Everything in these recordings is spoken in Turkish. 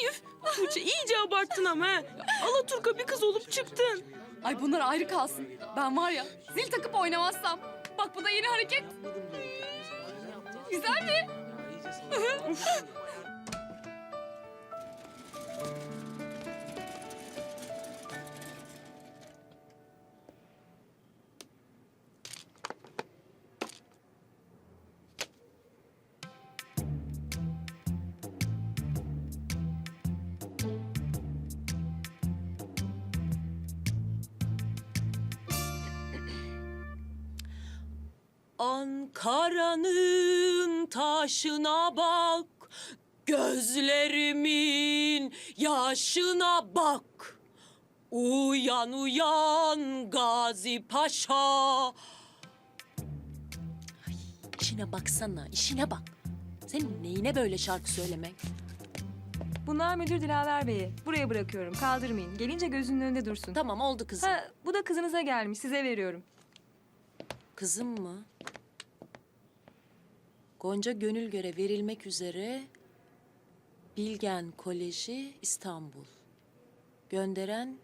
Elif, Tuğçe iyice abarttın ama ha. Alaturka bir kız olup çıktın. Ay bunlar ayrı kalsın. Ben var ya zil takıp oynamazsam. Bak bu da yeni hareket. Güzel mi? Ankara'nın taşına bak, gözlerimin yaşına bak. Uyan uyan Gazi Paşa. Ay, işine baksana, işine bak. Senin neyine böyle şarkı söylemek? Bunlar müdür Dilaver Bey'e. Buraya bırakıyorum. Kaldırmayın. Gelince gözünün önünde dursun. Tamam oldu kızım. Ha, bu da kızınıza gelmiş. Size veriyorum. Kızım mı? Gonca gönül göre verilmek üzere Bilgen Koleji İstanbul. Gönderen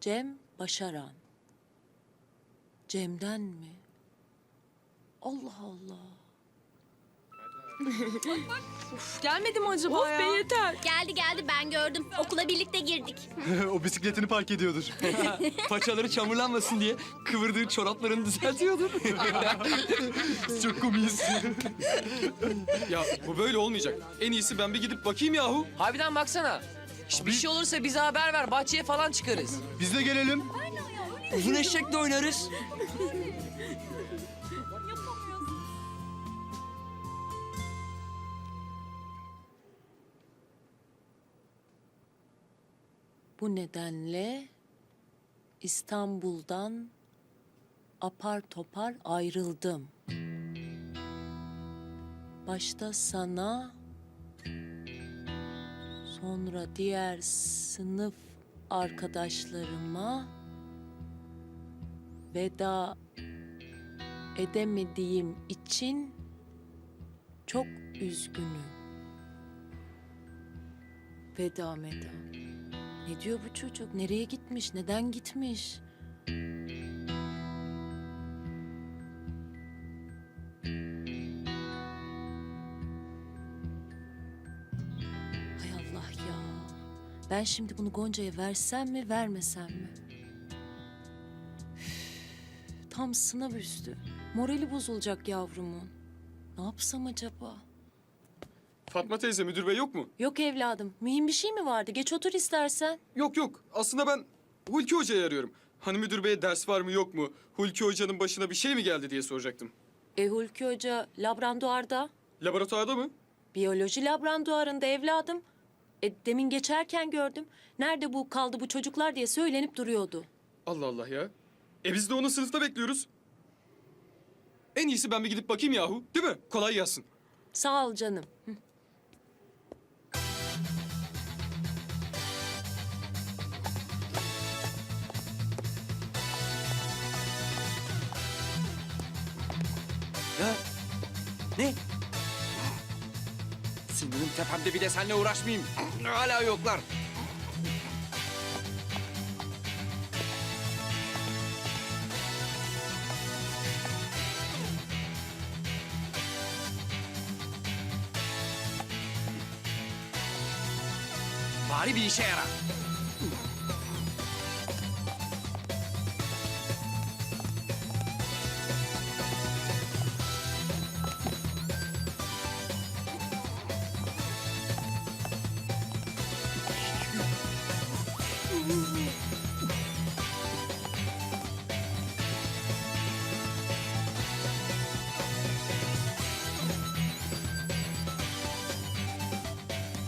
Cem Başaran. Cem'den mi? Allah Allah. Gelmedi mi acaba Of be yeter. Geldi geldi ben gördüm. Okula birlikte girdik. o bisikletini park ediyordur. Paçaları çamurlanmasın diye kıvırdığı çoraplarını düzeltiyordur. Çok komiyiz. ya bu böyle olmayacak. En iyisi ben bir gidip bakayım yahu. Harbiden baksana. Şş, bir şey olursa bize haber ver. Bahçeye falan çıkarız. Biz de gelelim. Uzun eşekle oynarız. Bu nedenle İstanbul'dan apar topar ayrıldım. Başta sana, sonra diğer sınıf arkadaşlarıma veda edemediğim için çok üzgünüm. Veda meda. Ne diyor bu çocuk? Nereye gitmiş? Neden gitmiş? Hay Allah ya. Ben şimdi bunu Gonca'ya versem mi, vermesem mi? Tam sınav üstü. Morali bozulacak yavrumun. Ne yapsam acaba? Fatma teyze müdür bey yok mu? Yok evladım. Mühim bir şey mi vardı? Geç otur istersen. Yok yok. Aslında ben Hulki Hoca'yı arıyorum. Hani müdür beye ders var mı yok mu? Hulki Hoca'nın başına bir şey mi geldi diye soracaktım. E Hulki Hoca laboratuvarda. Laboratuvarda mı? Biyoloji laboratuvarında evladım. E, demin geçerken gördüm. Nerede bu kaldı bu çocuklar diye söylenip duruyordu. Allah Allah ya. E biz de onu sınıfta bekliyoruz. En iyisi ben bir gidip bakayım yahu. Değil mi? Kolay gelsin. Sağ ol canım. Hı. Tepemde bir de seninle uğraşmayayım. Hala yoklar. Bari bir işe yarar.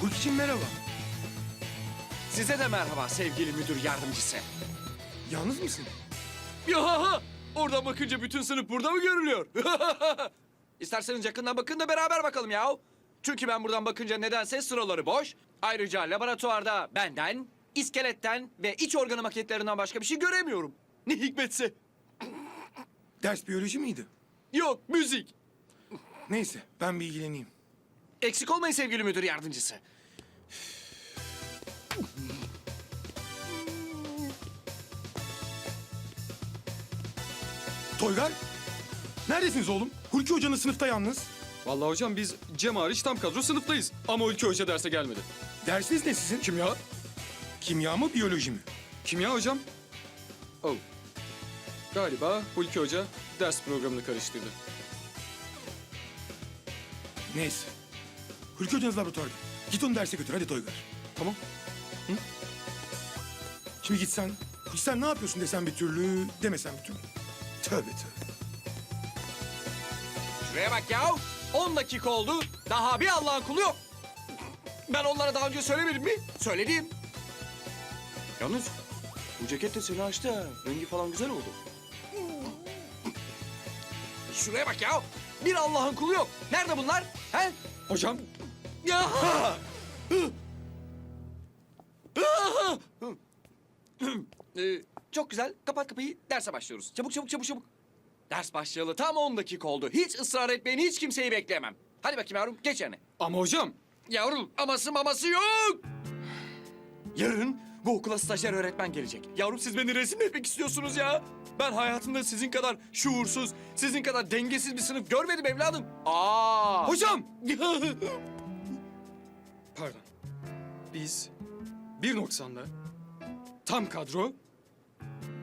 Hulki'cim merhaba. Size de merhaba sevgili müdür yardımcısı. Yalnız mısın? Ya oradan bakınca bütün sınıf burada mı görülüyor? İsterseniz yakından bakın da beraber bakalım ya. Çünkü ben buradan bakınca nedense sıraları boş. Ayrıca laboratuvarda benden, iskeletten ve iç organı maketlerinden başka bir şey göremiyorum. Ne hikmetse. Ders biyoloji miydi? Yok müzik. Neyse ben bir ilgileneyim. Eksik olmayın sevgili müdür yardımcısı. Toygar, neredesiniz oğlum? Hulki Hoca'nın sınıfta yalnız. Vallahi hocam biz Cem hariç tam kadro sınıftayız. Ama Ülke Hoca derse gelmedi. Dersiniz ne sizin? Kimya. Kimya mı, biyoloji mi? Kimya hocam. Oh. Galiba Hulki Hoca ders programını karıştırdı. Neyse. Hulki Hoca'nız laboratuvarda. Git onu derse götür hadi Toygar. Tamam. Şimdi gitsen, sen ne yapıyorsun desen bir türlü, demesen bir türlü. Tövbe tövbe. Şuraya bak ya. 10 dakika oldu. Daha bir Allah'ın kulu yok. Ben onlara daha önce söylemedim mi? Söyledim. Yalnız bu ceket de seni açtı ha. Rengi falan güzel oldu. Şuraya bak ya. Bir Allah'ın kulu yok. Nerede bunlar? He? Hocam Ya! Ee, çok güzel. Kapat kapıyı. Derse başlıyoruz. Çabuk çabuk çabuk çabuk. Ders başlayalı tam 10 dakika oldu. Hiç ısrar etmeyin. Hiç kimseyi bekleyemem. Hadi bakayım yavrum. Geç yerine. ama hocam Yavrum aması maması yok. Yarın bu okula stajyer öğretmen gelecek. Yavrum siz beni rezil etmek istiyorsunuz ya. Ben hayatımda sizin kadar şuursuz, sizin kadar dengesiz bir sınıf görmedim evladım. Aa! Hocam! Pardon. Biz bir noksanla tam kadro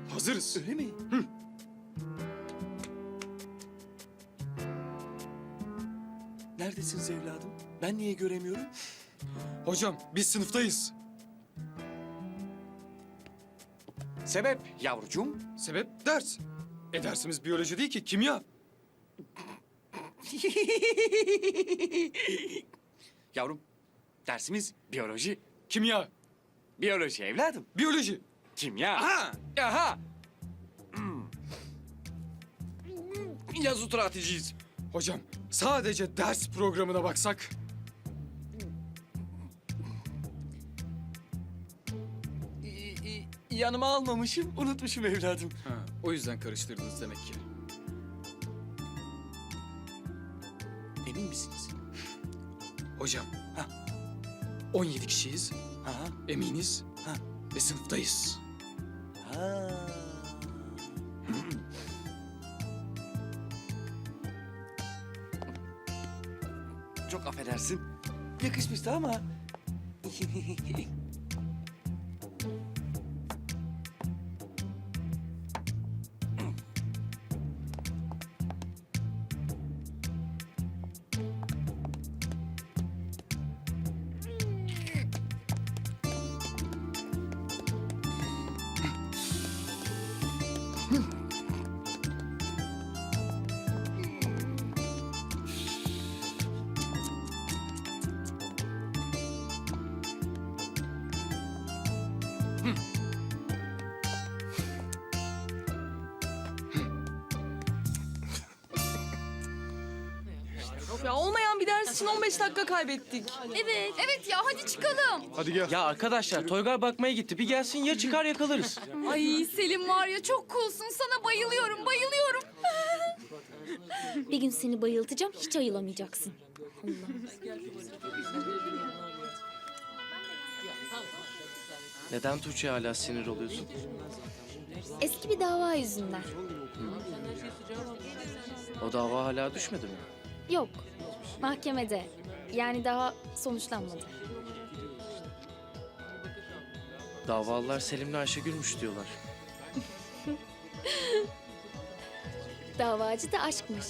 hazırız. Öyle mi? Neredesiniz evladım? Ben niye göremiyorum? Hocam biz sınıftayız. Sebep yavrucuğum? Sebep ders. E dersimiz biyoloji değil ki kimya. Yavrum, dersimiz biyoloji. Kimya. Biyoloji evladım. Biyoloji. Kimya. Aha! Aha! Hmm. Yazı tura atacağız. Hocam sadece ders programına baksak. Yanıma almamışım, unutmuşum evladım. Ha, o yüzden karıştırdınız demek ki. Emin misiniz? Hocam. Ha. 17 kişiyiz. Ha? Eminiz. Ha. Ve sınıftayız. Ha. Çok affedersin. Yakışmıştı ama. için 15 dakika kaybettik. Evet. Evet ya hadi çıkalım. Ya arkadaşlar Toygar bakmaya gitti. Bir gelsin ya çıkar yakalarız. Ay Selim var ya çok coolsun. Sana bayılıyorum bayılıyorum. Bir gün seni bayıltacağım hiç ayılamayacaksın. Neden Tuğçe hala sinir oluyorsun? Eski bir dava yüzünden. O dava hala düşmedi mi? Yok. Mahkemede. Yani daha sonuçlanmadı. Davalılar Selim'le Ayşegül'müş diyorlar. Davacı da aşkmış.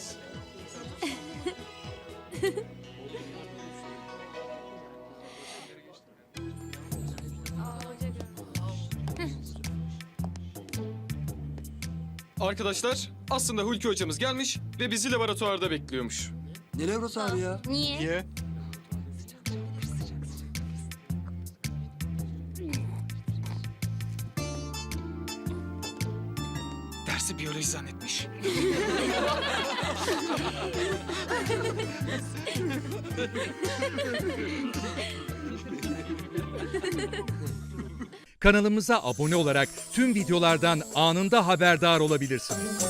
Arkadaşlar aslında Hulki hocamız gelmiş ve bizi laboratuvarda bekliyormuş. Ne laboratuvarı ya? Niye? Niye? Dersi biyoloji zannetmiş. Kanalımıza abone olarak tüm videolardan anında haberdar olabilirsiniz.